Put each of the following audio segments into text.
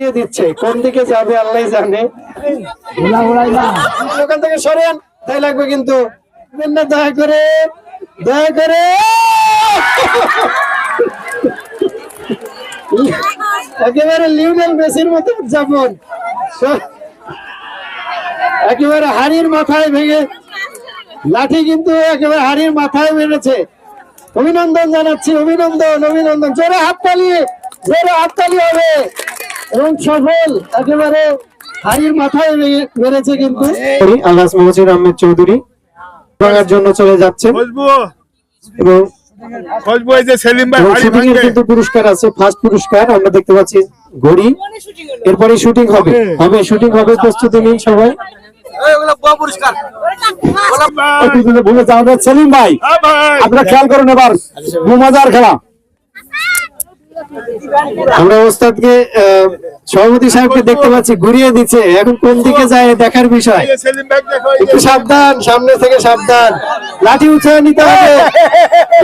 দিয়ে দিচ্ছে। কোন দিকে যাবে আল্লাহ জানে। ওখান থেকে সরেন তাই লাগবে কিন্তু। দয়া করে দয়া করে। একেবারে লিওনেল মেসির মতো উদযাপন। একেবারে হাড়ির মাথায় ভেঙে, লাঠি কিন্তু একেবারে হাড়ির মাথায় মেরেছে। অভিনন্দন জানাচ্ছি, অভিনন্দন অভিনন্দন। জোরে হাততালি জোরে হাততালি হবে। এবং সফল একেবারে হাড়ির মাথায় মেরেছে কিন্তু। মহসির আহমেদ চৌধুরী ভাঙার জন্য চলে যাচ্ছেন। এবং খুশবু এই যে সেলিম ভাই এবং হাড়ি শুটিং এর ভাঙবে। কিন্তু পুরস্কার আছে ফার্স্ট পুরস্কার আমরা দেখতে পাচ্ছি ঘড়ি। এরপরে শুটিং হবে। হবে শুটিং হবে প্রস্তুতি নিন সবাই। ভুলে যাওয়া সেলিম ভাই হ্যাঁ ভাই। আপনারা খেয়াল করুন এবার খেলা। আমরা ওস্তাদকে সভাপতি সাহেবকে দেখতে পাচ্ছি, ঘুরিয়ে দিচ্ছে। এখন কোন দিকে যায় দেখার বিষয়? সাবধান, সামনে থেকে সাবধান। লাঠি নিতে হবে।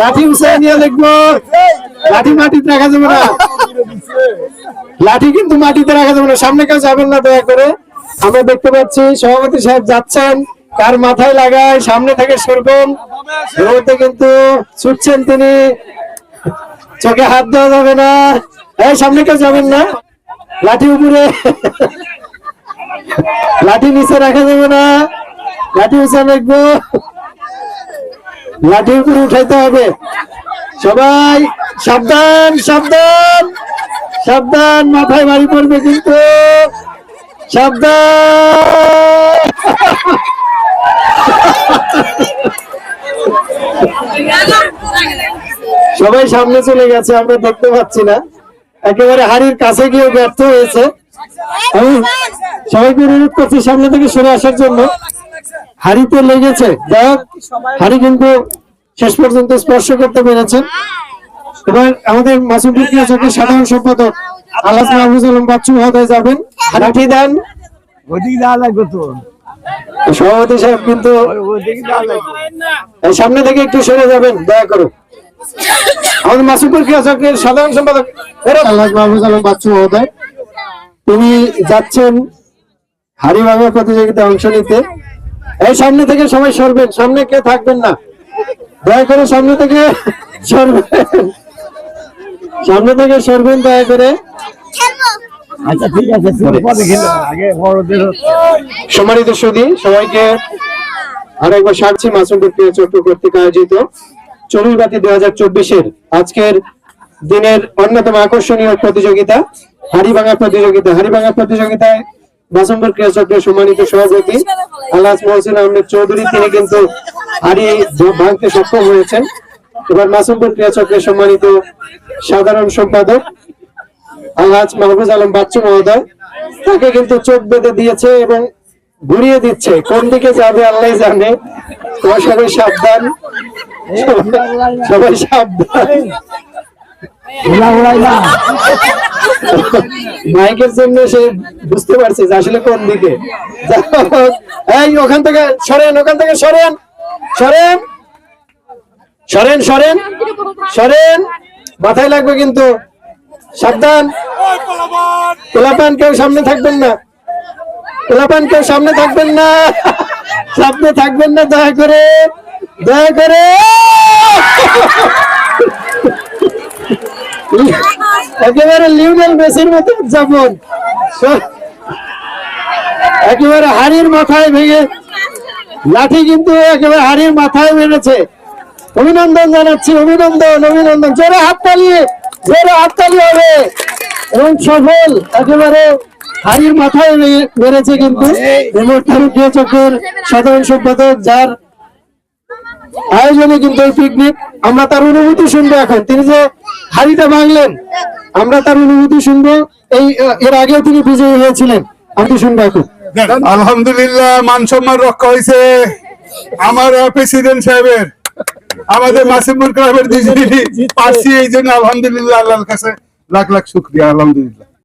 লাঠি নিয়ে লাঠি মাটিতে রাখা যাবে না। লাঠি কিন্তু মাটিতে রাখা যাবে না। সামনে কেউ যাবেন না, দয়া করে। আমরা দেখতে পাচ্ছি, সভাপতি সাহেব যাচ্ছেন। কার মাথায় লাগায়? সামনে থেকে সরবেন। কিন্তু ছুটছেন তিনি। চোখে হাত দেওয়া যাবে না। এই, সামনে কেউ যাবেন না? লাঠি উপরে। লাঠি নিচে রাখা যাবে না। লাঠি উঁচা রাখব। লাঠি উপরে উঠাইতে হবে। সবাই, সাবধান সাবধান। সাবধান, মাথায় বাড়ি পড়বে কিন্তু। সাবধান। সবাই সামনে চলে গেছে, আমরা দেখতে পাচ্ছি না। একেবারে হাড়ির কাছে গিয়ে ব্যর্থ হয়েছে। আমি সবাইকে অনুরোধ করছি সামনে থেকে সরে আসার জন্য। হাড়িতে লেগেছে দেখ হাড়ি কিন্তু শেষ পর্যন্ত স্পর্শ করতে পেরেছেন এবার আমাদের মাসুম বিক্রিয়া সাধারণ সম্পাদক বাচ্চু যাবেন। দেন। সভাপতি সাহেব কিন্তু সামনে থেকে একটু সরে যাবেন, দয়া করো আমাদের মাসুম চক্রের সাধারণ সম্পাদক আল্লাহ মাহফুজ আলম বাচ্চু মহোদয়। তিনি যাচ্ছেন হাড়ি ভাঙা প্রতিযোগিতায় অংশ নিতে। এই সামনে থেকে সবাই সরবেন সামনে কে থাকবেন না। দয়া করে সামনে থেকে সরবেন। সামনে থেকে সরবেন দয়া করে। আচ্ছা ঠিক আছে তুমি পরে। খেলো আগে বড়দের হচ্ছে। সম্মানিত সুদী সবাইকে আরেকবার সারছি মাসুম বিক্রিয়া চক্র কর্তৃক আয়োজিত। চল্লিশ বাতি দুই হাজার চব্বিশের আজকের দিনের অন্যতম আকর্ষণীয় প্রতিযোগিতা, হাড়িভাঙা প্রতিযোগিতা। হাড়িভাঙা প্রতিযোগিতায় মাসুমপুর ক্রিয়া চক্রের সম্মানিত সভাপতি আল্লাহ মহসিন আহমেদ চৌধুরী, তিনি কিন্তু হাড়ি ভাঙতে সক্ষম হয়েছেন। এবার মাসুমপুর ক্রিয়া চক্রের সম্মানিত সাধারণ সম্পাদক আলহাজ মাহবুজ আলম বাচ্চু মহোদয়, তাকে কিন্তু চোখ বেঁধে দিয়েছে এবং ঘুরিয়ে দিচ্ছে। কোন দিকে যাবে আল্লাহ জানে। তোমার সবাই সাবধান। সবাই- সাবধান। মাইকের জন্য সে বুঝতে পারছে যে আসলে কোন দিকে। এই, ওখান থেকে সরেন, ওখান থেকে সরেন। সরেন। সরেন সরেন। সরেন। মাথায় লাগবে কিন্তু। সাবধান। পোলাপান কেউ সামনে থাকবেন না। পোলাপান কেউ সামনে থাকবেন না। সামনে থাকবেন না, দয়া করে দয়া করে। একেবারে লিওনেল মেসির মতো উদযাপন। একেবারে হাড়ির মাথায় ভেঙে, লাঠি কিন্তু একেবারে হাড়ির মাথায় মেরেছে। অভিনন্দন জানাচ্ছি, অভিনন্দন অভিনন্দন। জোরে হাততালি জোরে হাততালি হবে। এবং সফল, একেবারে হাড়ির মাথায় মেরেছে কিন্তু। চক্রের সাধারণ সম্পাদক যার আয়োজনে কিন্তু এই পিকনিক আমরা তার অনুভূতি শুনব এখন। তিনি যে হাড়িটা ভাঙলেন আমরা তার অনুভূতি শুনব। এই এর আগেও তিনি বিজয়ী হয়েছিলেন। আমি শুনব এখন? আলহামদুলিল্লাহ মান সম্মান রক্ষা হয়েছে আমার প্রেসিডেন্ট সাহেবের। আমাদের মাসিমুল ক্লাবের পাচ্ছি এই জন্য আলহামদুলিল্লাহ আল্লাহর কাছে লাখ লাখ শুক্রিয়া আলহামদুলিল্লাহ।